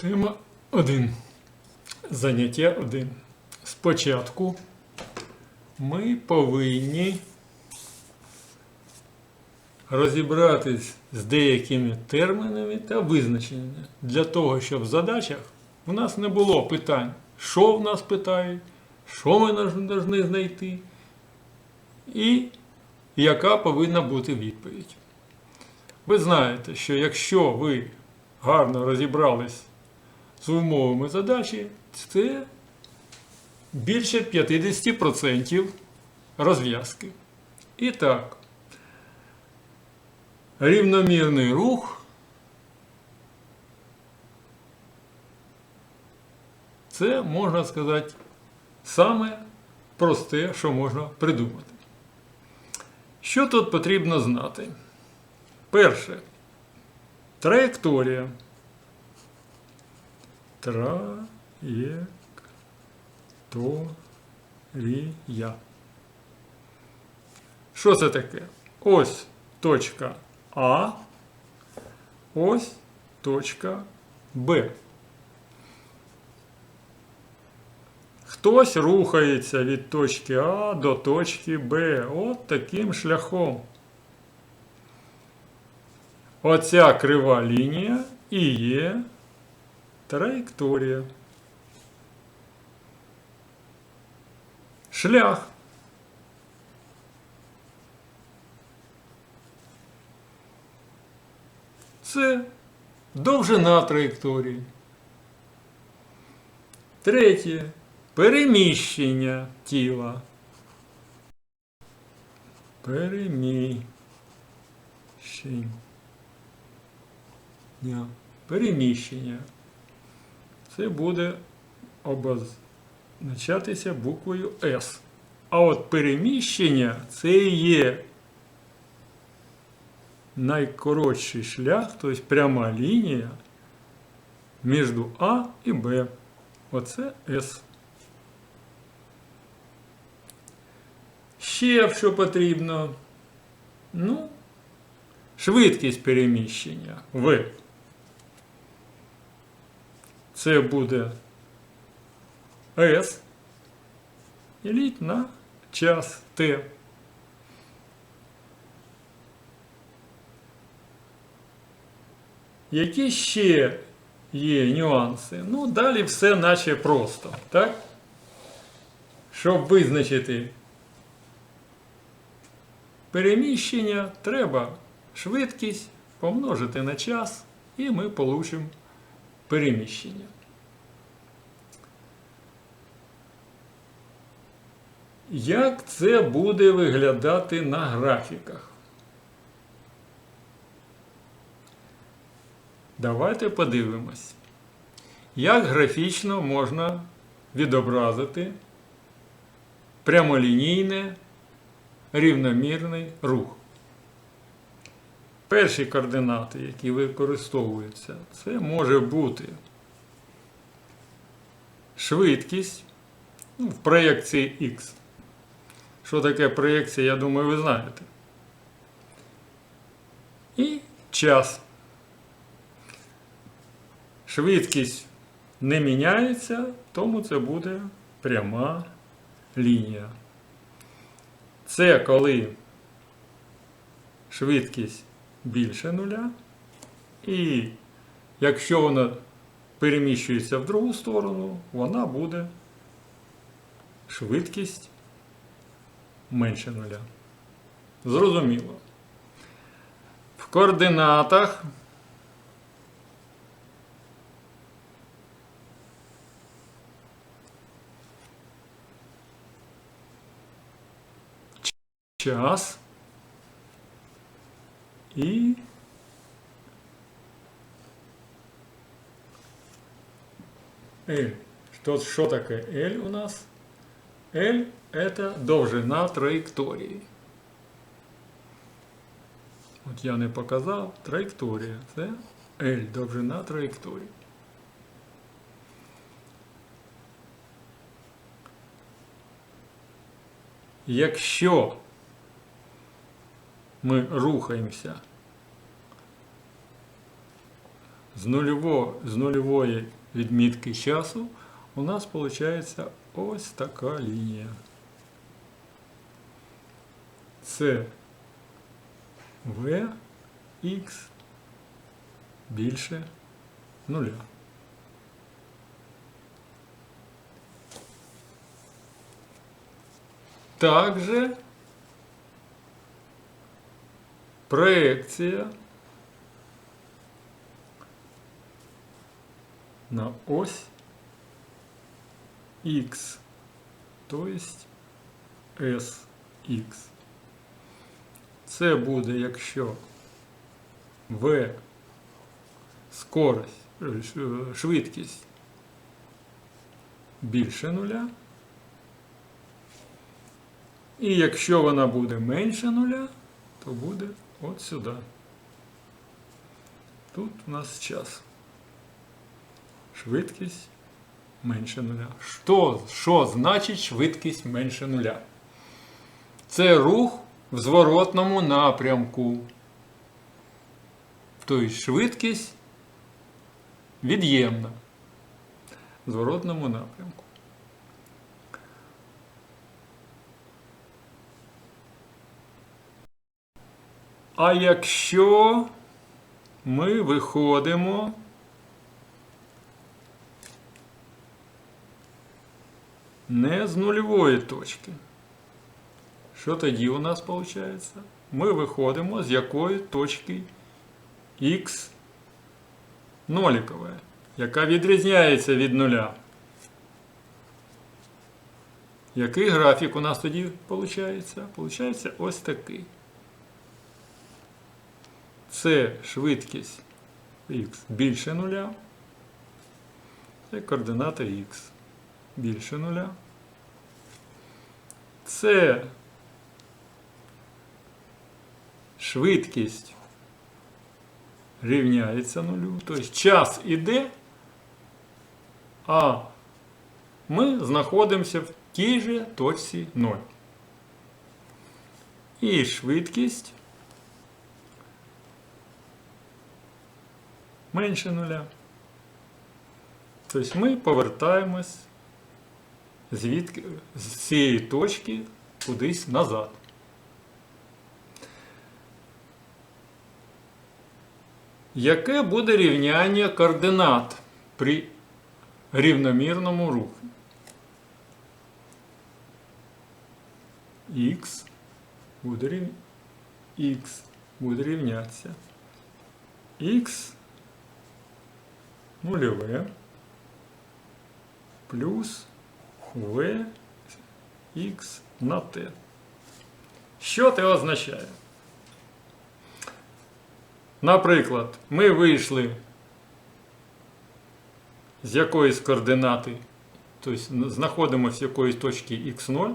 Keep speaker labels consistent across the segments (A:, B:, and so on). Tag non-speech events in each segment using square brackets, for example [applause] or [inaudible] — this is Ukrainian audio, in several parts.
A: Тема 1. Заняття 1. Спочатку ми повинні розібратись з деякими термінами та визначеннями для того, щоб в задачах у нас не було питань, що в нас питають, що ми повинні знайти, і яка повинна бути відповідь. Ви знаєте, що якщо ви гарно розібрались з умовами задачі, це більше 50% розв'язки. І так, рівномірний рух це, можна сказати, саме просте, що можна придумати. Що тут потрібно знати? Перше. Траєкторія. Траєкторія. Що це таке? Ось точка А, ось точка Б. Хтось рухається від точки А до точки Б. От таким шляхом. Оця крива лінія і є траєкторія. Шлях. Це довжина траєкторії. Третє. Переміщення тіла. Переміщення. Ня. Переміщення. Це буде обозначатися буквою С. А от переміщення це є найкоротший шлях, тобто пряма лінія між А і Б. Оце С. Ще що потрібно? Ну, швидкість переміщення В. Це буде С. Діліть на час Т. Які ще є нюанси? Ну, далі все наче просто, так? Щоб визначити переміщення, треба швидкість помножити на час, і ми получимо переміщення. Як це буде виглядати на графіках? Давайте подивимось, як графічно можна відобразити прямолінійне рівномірний рух. Перші координати, які використовуються, це може бути швидкість ну, в проєкції X. Що таке проєкція, я думаю, ви знаєте. І час. Швидкість не міняється, тому це буде пряма лінія. Це коли швидкість більше нуля. І якщо вона переміщується в другу сторону, вона буде швидкість менше нуля. Зрозуміло. В координатах час і L. Что, что такое L у нас? L это довжина траєкторії. От я не показав траєкторія. Це L, довжина траєкторії. Якщо ми рухаємося з, нульово, з нульової відмітки часу у нас виходить ось така лінія. Це Vx більше нуля. Также проекція на ось x, то есть sx. Це буде, якщо v скорость, швидкість більше нуля. І якщо вона буде менше нуля, то буде от сюди. Тут у нас час. Швидкість менше нуля. Що, що значить швидкість менше нуля? Це рух в зворотному напрямку. Тобто швидкість від'ємна в зворотному напрямку. А якщо ми виходимо не з нульової точки, що тоді у нас виходить? Ми виходимо з якої точки х нолікової, яка відрізняється від нуля. Який графік у нас тоді виходить? Получається ось такий. Це швидкість х більше нуля. Це координата х більше нуля. Це швидкість рівняється нулю. Тобто час іде, а ми знаходимося в тій же точці 0. І швидкість менше нуля. Тобто ми повертаємось звідки, з цієї точки кудись назад. Яке буде рівняння координат при рівномірному руху? Х буде, рів... Буде рівнятися. Х нульове плюс v x на t. Що це означає? Наприклад, ми вийшли з якоїсь координати, тобто знаходимося в якоїсь точці x0,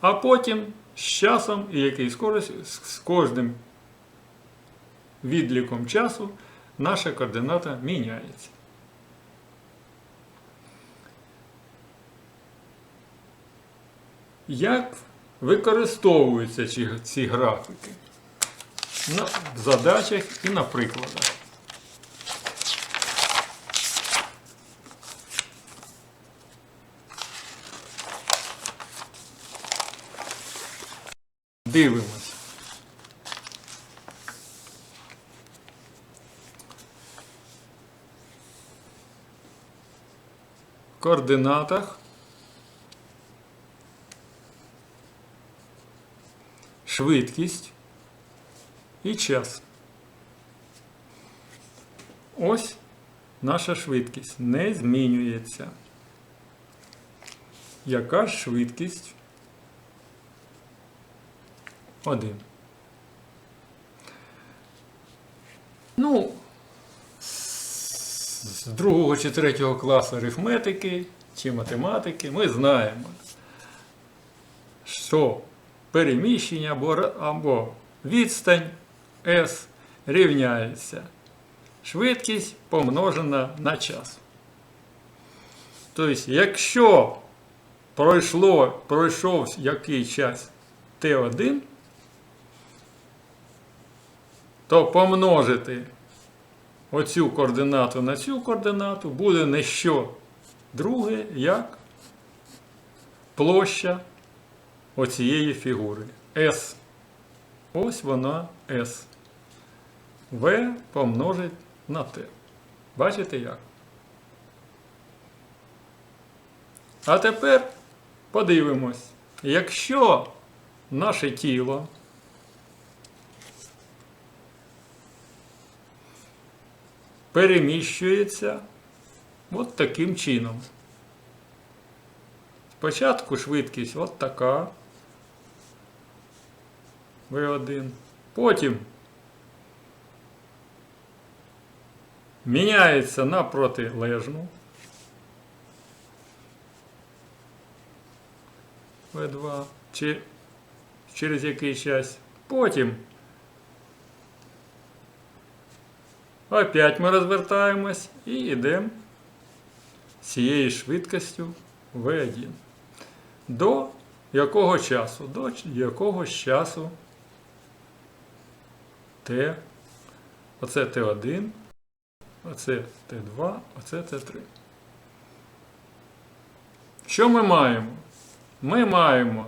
A: а потім з часом і який скоростю, з кожним відліком часу наша координата міняється. Як використовуються ці, графіки? На задачах і на прикладах. Дивимось. В координатах швидкість і час. Ось наша швидкість не змінюється. Яка ж швидкість? 1. Ну, з другого чи третього класу арифметики чи математики ми знаємо, що переміщення або, або відстань S рівняється швидкість помножена на час. Тобто, якщо пройшло, пройшов який час Т1, то помножити оцю координату на цю координату буде не що друге, як площа оцієї фігури. S. Ось вона S. V помножить на T. Бачите як? А тепер подивимось, якщо наше тіло переміщується от таким чином. Спочатку швидкість от така. V1. Потім міняється на протилежну. V2 чи через який час. Потім опять ми розвертаємось і йдемо цією швидкістю V1. До якого часу? До якогось часу Т. Оце Т1, оце Т2, оце Т3. Що ми маємо? Ми маємо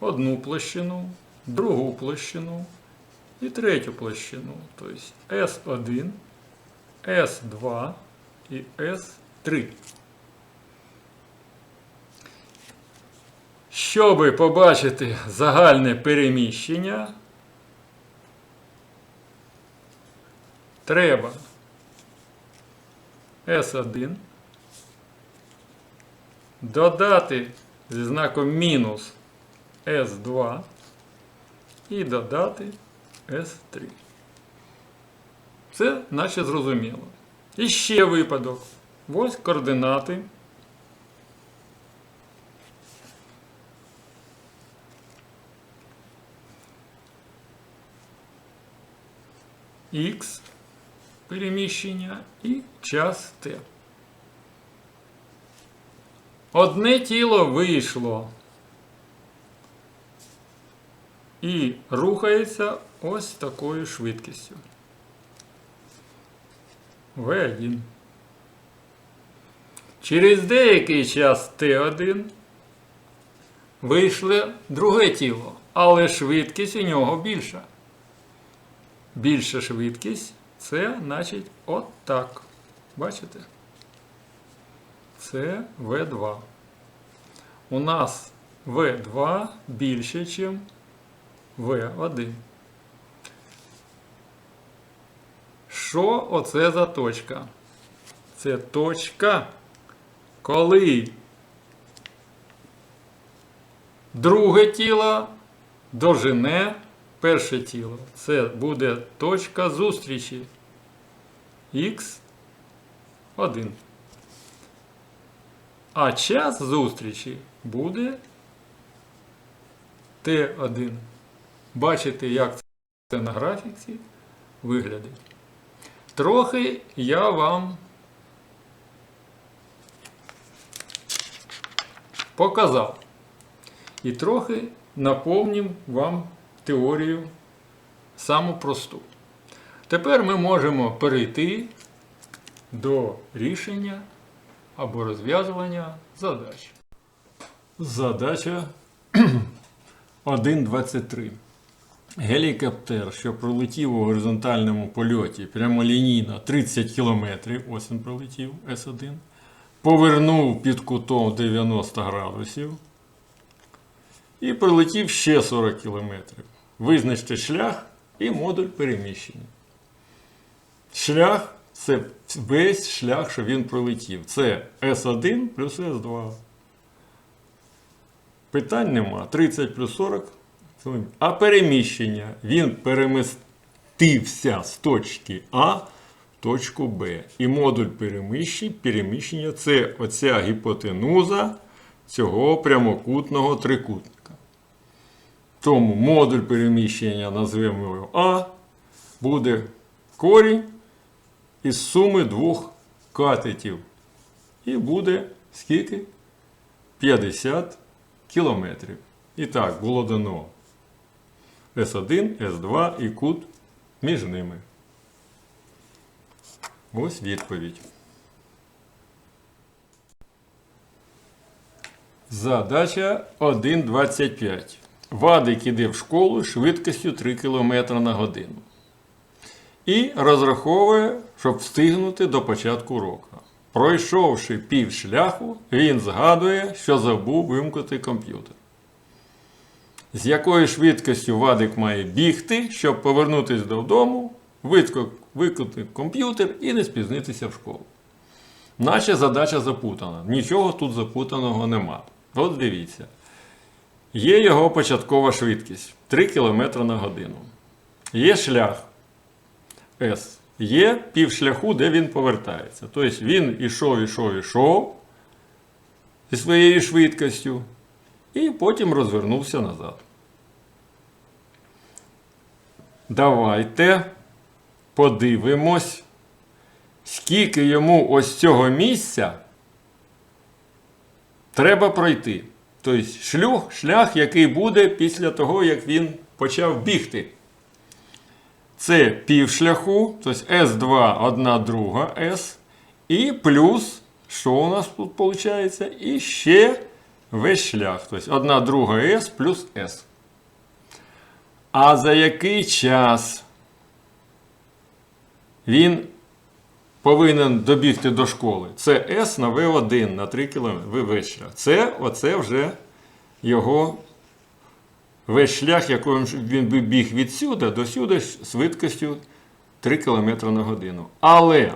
A: одну площину, другу площину і третю площину. Тобто S1, S2 і S3. Щоб побачити загальне переміщення, треба S1 додати зі знаком мінус S2 і додати S3. Це наче зрозуміло. І ще випадок. Ось координати. Х переміщення і час Т. Одне тіло вийшло і рухається ось такою швидкістю. В1. Через деякий час Т1 вийшло друге тіло, але швидкість у нього більша. Більша швидкість це значить отак. Бачите? Це В2. У нас В2 більше, ніж В1. Що оце за точка? Це точка, коли друге тіло дожене перше тіло. Це буде точка зустрічі Х1. А час зустрічі буде Т1. Бачите, як це на графіці виглядить. Трохи я вам показав. І трохи наповнив вам теорію саму просту. Тепер ми можемо перейти до рішення або розв'язування задач. Задача [clears throat] 1.23. Гелікоптер, що пролетів у горизонтальному польоті прямолінійно 30 км, ось він пролетів С1, повернув під кутом 90 градусів і пролетів ще 40 км. Визначте шлях і модуль переміщення. Шлях це весь шлях, що він пролетів. Це С1 плюс С2. Питань нема. 30 плюс 40. А переміщення. Він перемістився з точки А в точку Б. І модуль переміщення, переміщення це оця гіпотенуза цього прямокутного трикутника. Тому модуль переміщення назвемо його А, буде корінь із суми двох катетів. І буде скільки? 50 кілометрів. І так, було дано S1, S2 і кут між ними. Ось відповідь. Задача 1.25. Вадик іде в школу швидкістю 3 км на годину. І розраховує, щоб встигнути до початку уроку. Пройшовши пів шляху, він згадує, що забув вимкнути комп'ютер. З якою швидкістю Вадик має бігти, щоб повернутися додому, викликати комп'ютер і не спізнитися в школу. Наче задача запутана. Нічого тут запутаного нема. От дивіться. Є його початкова швидкість 3 км на годину. Є шлях S. Є півшляху, де він повертається. Тобто він ішов, ішов, ішов зі своєю швидкістю і потім розвернувся назад. Давайте подивимось, скільки йому ось цього місця треба пройти. Тобто шлюх, шлях, який буде після того, як він почав бігти. Це півшляху, тобто S2, 1 друга S. І плюс, що у нас тут виходить? І ще весь шлях. Тобто 1 друга S плюс S. А за який час він повинен добігти до школи? Це S на V1 на 3 км весь шлях. Це оце вже його весь шлях, яким він би біг відсюди до сюди швидкістю 3 км на годину. Але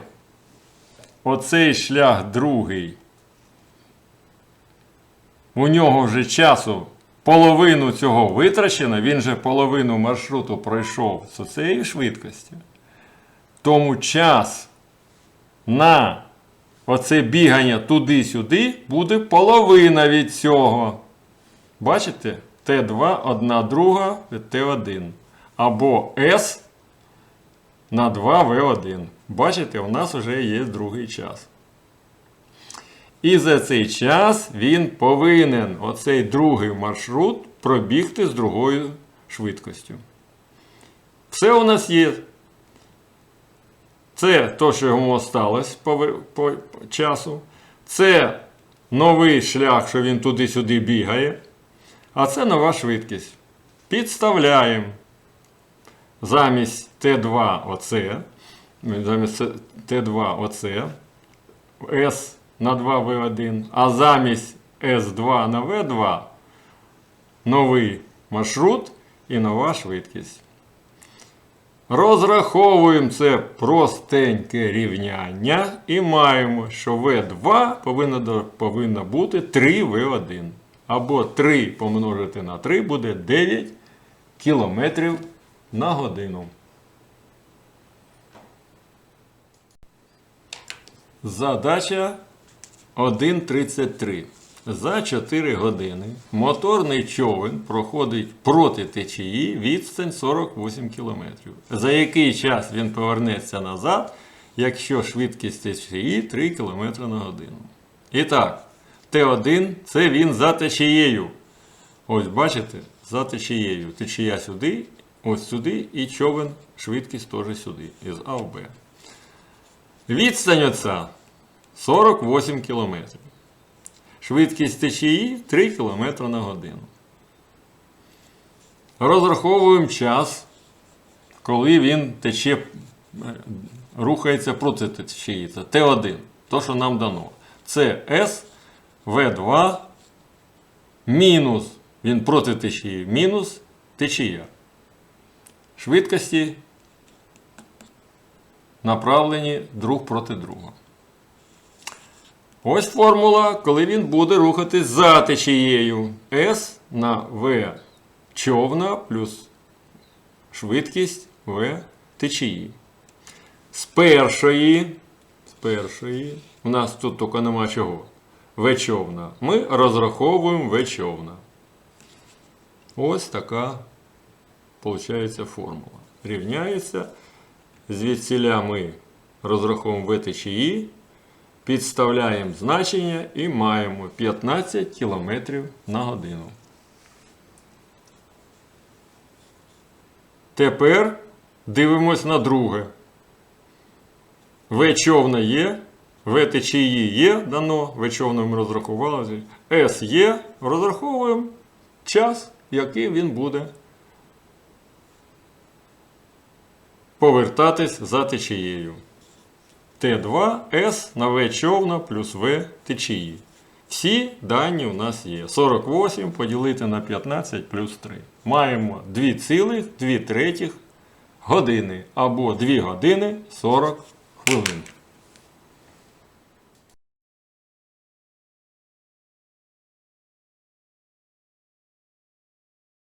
A: оцей шлях другий, у нього вже часу половину цього витрачено, він же половину маршруту пройшов з цією швидкістю. Тому час на оце бігання туди-сюди буде половина від цього. Бачите? Т2, 1 друга, Т1. Або С на 2В1. Бачите, у нас вже є другий час. І за цей час він повинен оцей другий маршрут пробігти з другою швидкістю. Все у нас є. Це те, що йому осталось по, по, по часу. Це новий шлях, що він туди-сюди бігає. А це нова швидкість. Підставляємо замість Т2 оце, замість Т2 оце, С на 2В1, а замість С2 на В2 новий маршрут і нова швидкість. Розраховуємо це простеньке рівняння і маємо, що В2 повинно, повинно бути 3В1. Або 3 помножити на 3 буде 9 км на годину. Задача 1.33. За 4 години моторний човен проходить проти течії відстань 48 км. За який час він повернеться назад, якщо швидкість течії 3 км на годину. І так, Т1 це він за течією. Ось бачите, за течією. Течія сюди, ось сюди, і човен швидкість теж сюди, із А в Б. Відстань оця 48 км. Швидкість течії 3 км на годину. Розраховуємо час, коли він тече, рухається проти течії. Це Т1, то, що нам дано. Це С, В2, мінус, він проти течії, мінус течія. Швидкості направлені друг проти друга. Ось формула, коли він буде рухатись за течією. S на V човна плюс швидкість V течії. З першої, з першої, у нас тут тільки нема чого. В човна. Ми розраховуємо В човна. Ось така, виходить, формула. Рівняється. Звідсіля ми розраховуємо В течії. Підставляємо значення і маємо 15 км на годину. Тепер дивимось на друге. В човна є, В течії є дано, В човна ми розрахували. С є, розраховуємо час, який він буде повертатись за течією. Т2 С на В човна плюс В течії. Всі дані у нас є. 48 поділити на 15 плюс 3. Маємо 2,2 третіх години або 2 години 40 хвилин.